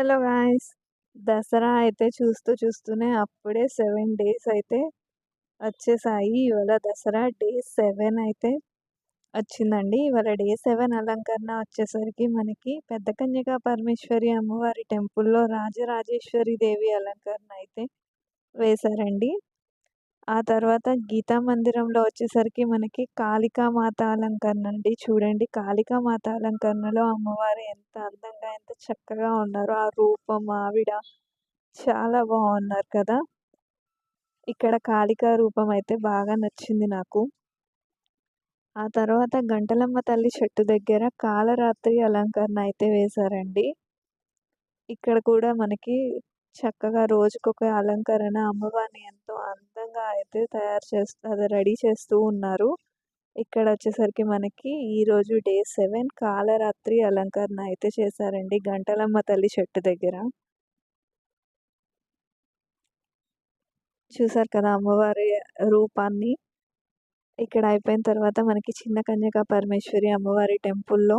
Hello guys. Dasara అయితే చూస్తూ చూస్తూనే అప్పుడే సెవెన్ డేస్ అయితే వచ్చేసాయి. ఇవాళ దసరా డే సెవెన్ అయితే వచ్చిందండి. ఇవాళ డే సెవెన్ అలంకరణ వచ్చేసరికి మనకి పెద్ద కన్యకా పరమేశ్వరి అమ్మవారి టెంపుల్లో రాజరాజేశ్వరి దేవి అలంకరణ అయితే వేశారండి. ఆ తర్వాత గీతా మందిరంలో వచ్చేసరికి మనకి కాళికామాత అలంకరణ అండి. చూడండి కాళికామాత అలంకరణలో అమ్మవారు ఎంత అందంగా ఎంత చక్కగా ఉన్నారో. ఆ రూపం ఆవిడ చాలా బాగున్నారు కదా. ఇక్కడ కాళికా రూపం అయితే బాగా నచ్చింది నాకు. ఆ తర్వాత గంటలమ్మ తల్లి చెట్టు దగ్గర కాలరాత్రి అలంకరణ అయితే వేశారండి. ఇక్కడ కూడా మనకి చక్కగా రోజుకొక అలంకరణ అమ్మవారిని ఎంతో అందంగా అయితే తయారు చేస్తూ అదే రెడీ చేస్తూ ఉన్నారు. ఇక్కడ వచ్చేసరికి మనకి ఈరోజు డే సెవెన్ కాలరాత్రి అలంకరణ అయితే చేశారండి గంటలమ్మ తల్లి చెట్టు దగ్గర. చూసారు కదా అమ్మవారి రూపాన్ని. ఇక్కడ అయిపోయిన తర్వాత మనకి చిన్న కన్యక పరమేశ్వరి అమ్మవారి టెంపుల్లో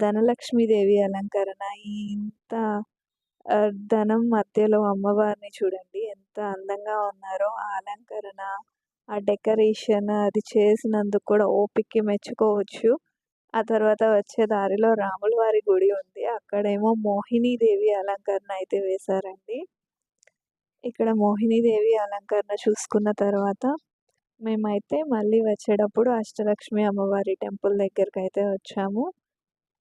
ధనలక్ష్మీదేవి అలంకరణ. ఇంత ధనం మధ్యలో అమ్మవారిని చూడండి. ఎంత అందంగా ఉన్నారో ఆ అలంకరణ ఆ డెకరేషన్ అది చేసినందుకు కూడా ఓపిక్కి మెచ్చుకోవచ్చు. ఆ తర్వాత వచ్చే దారిలో రాముల వారి గుడి ఉంది. అక్కడేమో మోహినీదేవి అలంకరణ అయితే వేశారండి. ఇక్కడ మోహినీదేవి అలంకరణ చూసుకున్న తర్వాత మేమైతే మళ్ళీ వచ్చేటప్పుడు అష్టలక్ష్మి అమ్మవారి టెంపుల్ దగ్గరికి అయితే వచ్చాము.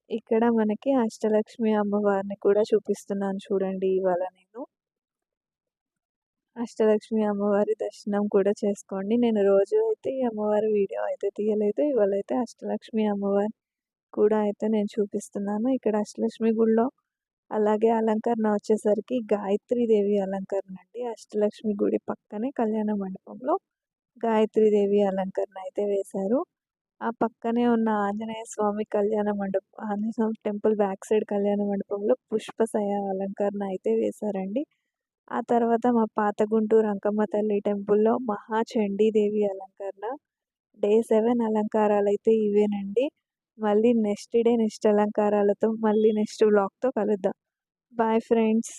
ఇక్కడ మనకి అష్టలక్ష్మి అమ్మవారిని కూడా చూపిస్తున్నాను చూడండి ఇవాళ నేను. అష్టలక్ష్మి అమ్మవారి దర్శనం కూడా చేసుకోండి. నేను రోజు అయితే ఈ అమ్మవారి వీడియో అయితే తీయలేదు. ఇవాళ అయితే అష్టలక్ష్మి అమ్మవారి కూడా అయితే నేను చూపిస్తున్నాను. ఇక్కడ అష్టలక్ష్మి గుడిలో అలాగే అలంకరణ వచ్చేసరికి గాయత్రీదేవి అలంకరణ అండి. అష్టలక్ష్మి గుడి పక్కనే కళ్యాణ మండపంలో గాయత్రీదేవి అలంకరణ అయితే వేశారు. ఆ పక్కనే ఉన్న Anjaneya Swami Kalyana Mandapam Anjaneya Swami temple back side కళ్యాణ మండపంలో పుష్పశయ అలంకరణ అయితే వేశారండి. ఆ తర్వాత మా పాత గుంటూరు అంకమ్మ తల్లి టెంపుల్లో మహాచండీదేవి అలంకరణ. డే సెవెన్ అలంకారాలు అయితే ఇవేనండి. మళ్ళీ నెక్స్ట్ డే నెక్స్ట్ అలంకారాలతో మళ్ళీ నెక్స్ట్ బ్లాక్తో కలుద్దాం. Bye friends.